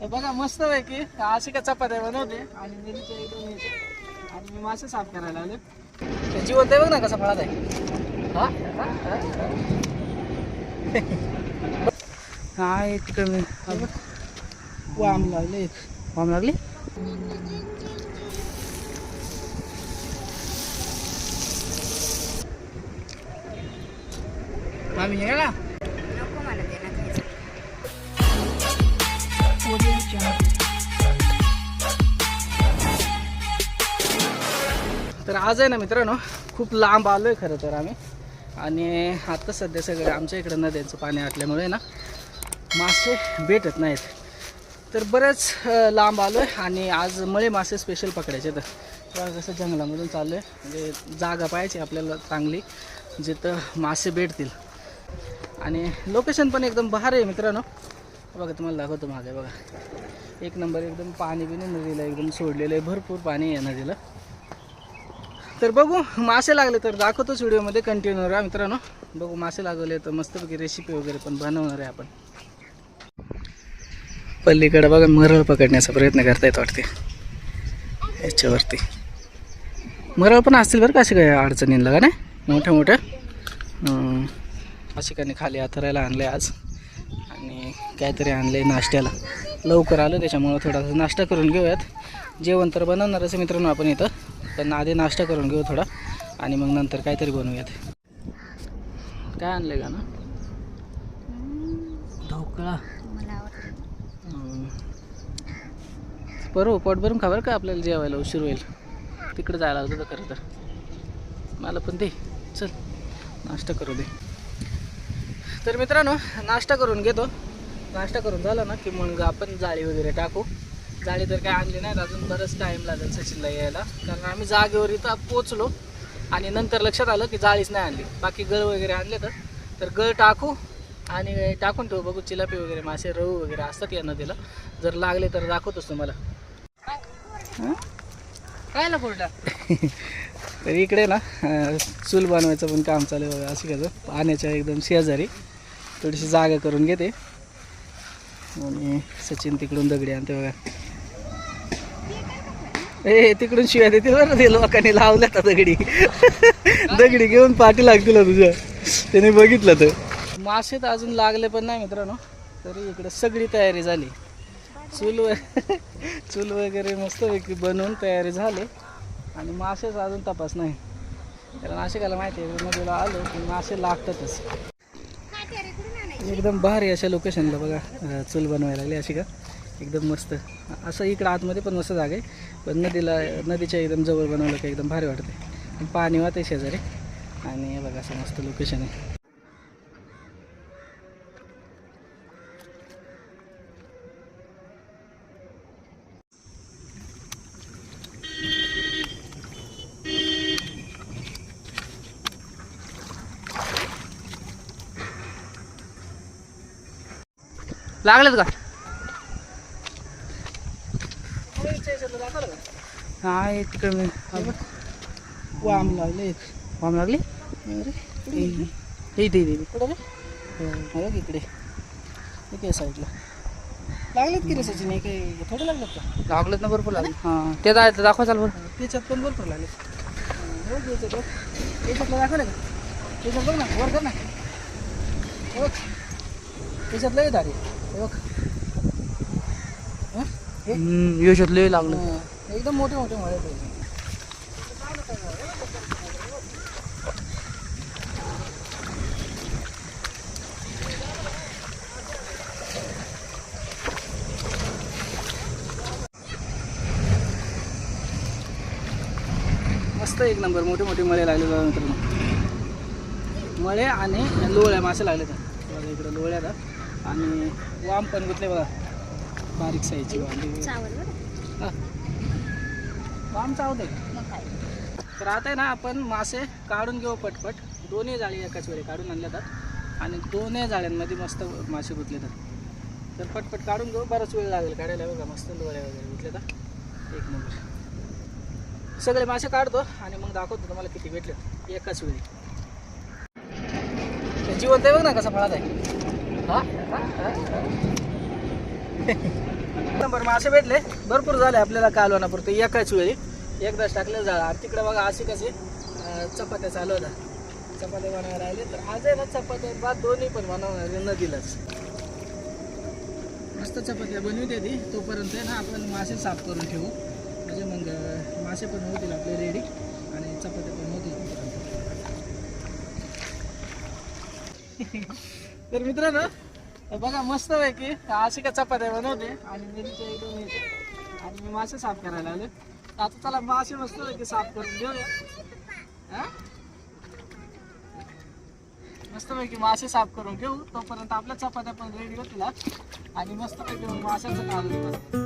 हे बघा मस्त पैकी अशी का चपात्या बनवते आणि मिरच्या इकडून आणि मी मासे साफ करायला आले ते जीवन ते बघ ना कसं फळात आहे हा? हा? हा? तिकडे वाम लागले वाम लागली आम्ही येणार आज आहे ना मित्रांनो खूप लांब आलो आहे खरं तर आम्ही. आणि आता सध्या सगळे आमच्या इकडं नद्यांचं पाणी आटल्यामुळे ना मासे भेटत नाहीत. तर बरेच लांब आलो आहे आणि आज मळे मासे स्पेशल पकडायचे तर कसं जंगलामधून चाललो आहे म्हणजे जागा पाहिजे आपल्याला चांगली जिथं मासे भेटतील. आणि लोकेशन पण एकदम भारी आहे मित्रांनो. बघा तुम्हाला दाखवतो मागे बघा. एक नंबर एकदम पाणी बिणी नदीला एकदम सोडलेलं आहे. भरपूर पाणी आहे नदीला. तर बघू मासे लागले तर दाखवतोच व्हिडिओमध्ये कंटिन्यू राहा मित्रांनो. बघू मासे लागवले तर मस्तपैकी रेसिपी वगैरे पण बनवणार आहे आपण. पल्लीकडे बघा मरळ पकडण्याचा प्रयत्न करतायत वाटते. याच्यावरती. मरळ पण असतील बरं का असे काय अडचणींना का नाही? मोठ्या मोठ्या. अं, अशिकाने खाली आथरायला आणले आज. आणि काहीतरी आणले नाश्त्याला. लवकर आलो त्याच्यामुळं थोडासा नाश्ता करून घेऊयात. जेवण तर बनवणारच आहे मित्रांनो आपण इथं. पण आधी नाश्ता करून घेऊ थोडा आणि मग नंतर काहीतरी बनवूयात. काय आणले का ना ढोकळा बरोबर पोट भरून खबर का आपल्याला जेवायला उशीर होईल? तिकडे जायला लागतं तर खरं तर. मला पण दे. चल नाश्ता करू दे. तर मित्रांनो नाश्ता करून घेतो. नाश्ता करून झाला ना की मग आपण जाळी वगैरे टाकू. जाळी तर काय आणली नाहीत अजून बरंच टाईम लागेल सचिनला यायला. कारण आम्ही जागेवर इथं पोचलो आणि नंतर लक्षात आलं की जाळीच नाही आणली. बाकी गळ वगैरे आणले तर. तर गळ टाकू आणि टाकून ठेवू बघू चिलापी वगैरे मासे रहू वगैरे असतात या नदीला. जर लागले तर दाखवतोच तुम्हाला? काय ना फोडला. तर इकडे ना चूल बनवायचं पण काम चालू आहे बघा असं कसं पाण्याच्या एकदम शेजारी थोडीशी जागा करून घेते. आणि सचिन तिकडून दगडी आणते बघा. ए तिकडून शिव्या देतील बरं ते लोकांनी लावल्या तर दगडी. दगडी घेऊन पाठी लागतील तुझ्या. त्याने बघितलं तर. मासे तर अजून लागले पण नाही मित्रांनो. तरी इकडे सगळी तयारी झाली. चूल व चूल वगैरे मस्तपैकी बनवून तयारी झाली. आणि मासेच अजून तपास नाही. कारण नाशिकाला माहिती आहे नदीला आलो की मासे लागतातच. एकदम भारी अशा लोकेशनला बघा. चूल बनवायला लागली अशी का? एकदम मस्त. असं इकडं आतमध्ये पण मस्त जागा आहे. पण नदीला नदीच्या एकदम जवळ बनवलं की एकदम भारी वाटते पाणी वाहते शेजारी. आणि बघा असं मस्त लोकेशन आहे. लागलेत का? हा तिकडे मी. वाम लागले. वाम लागली? इथे इथे हो इकडे. काय साईडला लागलेत की रे सचिन? हे काही थोडे लागलेत का? लागलेत ना भरपूर लागले. हां ते जायचं दाखवा चाल. बरं त्याच्यात पण भरपूर लागले हो याच्यात बघ. याच्यातलं दाखवलं का? त्याच्यात बघ ना वर कर ना. बघ. त्याच्यातलं येत अरे बघ? हे? हम्म, यशात लय लागलं. हं. एकदम मोठे मोठे मळे पाहिजे मस्त एक नंबर मोठे मोठे मळे लागले बघा मित्रांनो. मळे आणि लोळ्या मासे लागले तर. इकडे लोळ्या का आणि वाम पण गुतले बघा. बारीक साईजची हा. वाम चावते तर आता आहे ना आपण मासे काढून घेऊ पटपट. दोन्ही जाळी एकाच वेळी काढून आणल्या जातात. आणि दोन्ही जाळ्यांमध्ये मस्त मासे गुतले तर तर पटपट काढून घेऊ. बराच वेळ लागेल काढायला बघा. मस्त डोळ्या वगैरे गुतले तर. एक नंबर. सगळे मासे काढतो आणि मग दाखवतो तुम्हाला किती भेटले. एकाच वेळी. जिवंत आहे बघ ना कसा फळात आहे हा? नंबर मासे भेटले. भरपूर झाले आपल्याला कालवणापुरते एकाच वेळी. एकदाच टाकले झालं आणि तिकडे बघा असे कसे चपात्या चालू होता चपात्या बनवायला राहिले. तर आज आहे ना चपात्या बाद दोन्ही पण बनवणार न नदीलाच. मस्त चपात्या बनवते ती. तोपर्यंत आहे ना आपण मासे साफ करून ठेवू. म्हणजे मग मासे पण होतील आपले रेडी आणि चपात्या पण होतील तर मित्रांनो हे बघा मस्त आहे की अशी का चपात्या बनवते. आणि मिरच्या इकडून येते. आणि मी मासे साफ करायला आले आता त्याला मासे मस्त आहे की साफ करून घेऊया. हा? मस्त पैकी मासे साफ करून घेऊ. तोपर्यंत आपल्या चपात्या पण रेडी होतील आणि मस्त पैकी मग माशाचं काढून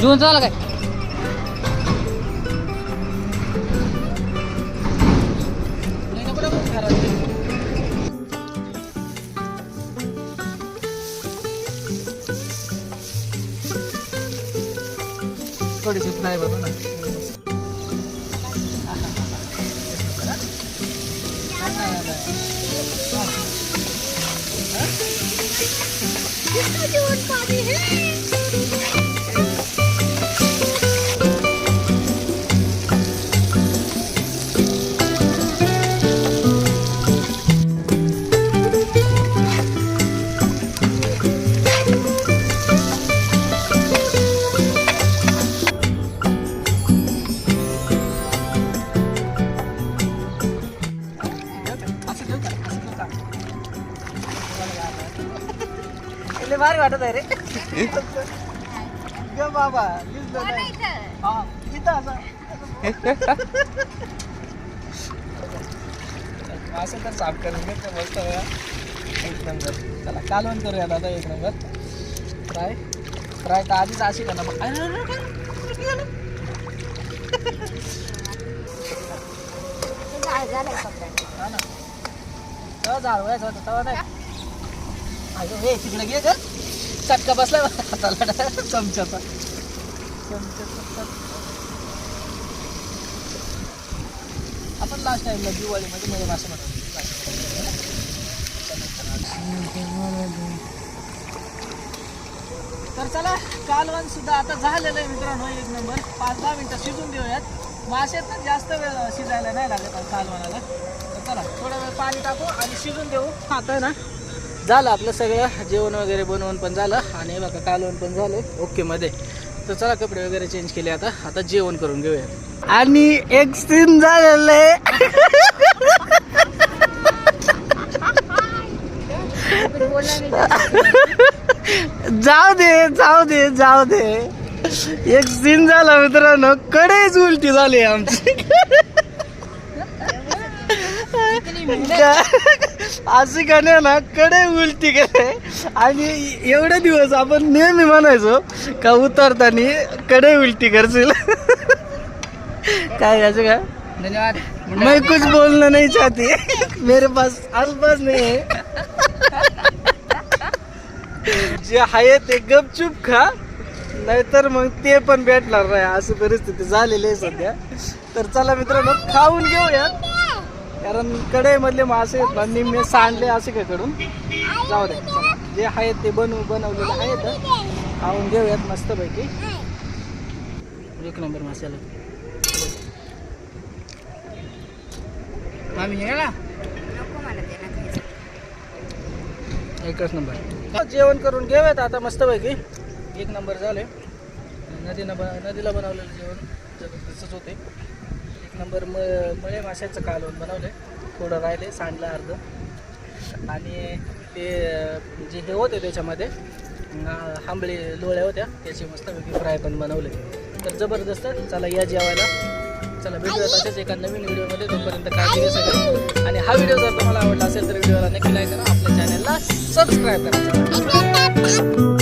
जून झालं काय? नाही का बरं बघ थोडीशी फ्राय बनव ना. लय भारी वाटत आहे रे. ग बाबा दिसलं नाही. हा, इथं असं. असं तर साफ करून घेतलं मस्त एक नंबर. चला कालवण करूया दादा एक नंबर. फ्राय फ्राय तर आधीच अशी का ना मग. अरे, अरे, अरे, अरे, अरे, अरे. हा ना. तेव्हा जाळवायचं होतं तेव्हा नाही. हे तिकडे घे का चटका बसला हाताला. चमच्याचा चमच्याचा आपण लास्ट टाइमला दिवाळीमध्ये मध्ये मासे तर चला कालवण सुद्धा आता झालेलं आहे मित्रांनो एक नंबर. पाच दहा मिनटं शिजून देऊयात. मासे तर जास्त वेळ शिजायला नाही लागत कालवणाला. तर चला थोडा वेळ पाणी टाकू आणि शिजून देऊ. आता आहे ना झालं आपलं सगळं. जेवण वगैरे बनवून पण झालं आणि बघा कालवण पण झालं ओके मध्ये. तर चला कपडे वगैरे चेंज केले आता. आता जेवण करून घेऊया आणि एक सीन झालेलं आहे. जाऊ दे जाऊ दे जाऊ दे. एक सीन झाला मित्रांनो. कडेच उलटी झाली आमची. अशी गाणे ना कडे उलटी गेले आणि एवढे दिवस आपण नेहमी म्हणायचो का उतरताना कडे उलटी करशील काय याचं का? धन्यवाद. मैं कुछ बोलना नहीं चाहती. मेरे पास अल्फाज नहीं है जे आहे ते गपचूप खा. नाहीतर मग ते पण भेटणार नाही. अशी परिस्थिती झालेली आहे सध्या. तर चला मित्रांनो खाऊन घेऊया कारण कढईमधले मासे निम्मे सांडले असे काय कडून जाऊ दे जे आहेत ते बनवू बनवलेले आहेत. खाऊन घेऊयात मस्तपैकी. एक नंबर मसाला आम्ही एकच नंबर. जेवण करून घेऊयात आता मस्तपैकी. एक नंबर झाले. नदीनं ब नदीला बनवलेलं जेवण जबरदस्तच होते. नंबर म मळे माशाचं कालवण आहे थोडं राहिले सांडलं अर्ध. आणि ते जे हे होते त्याच्यामध्ये आंबळे लोळ्या होत्या त्याचे मस्तपैकी फ्राय पण बनवले. तर जबरदस्त चला या जेवायला. चला भेटूया तसेच एका नवीन व्हिडिओमध्ये. तोपर्यंत काळजी घ्या सगळे. आणि हा व्हिडिओ जर तुम्हाला आवडला असेल तर व्हिडिओला नक्की लाईक करा. आपल्या चॅनलला सबस्क्राईब करा.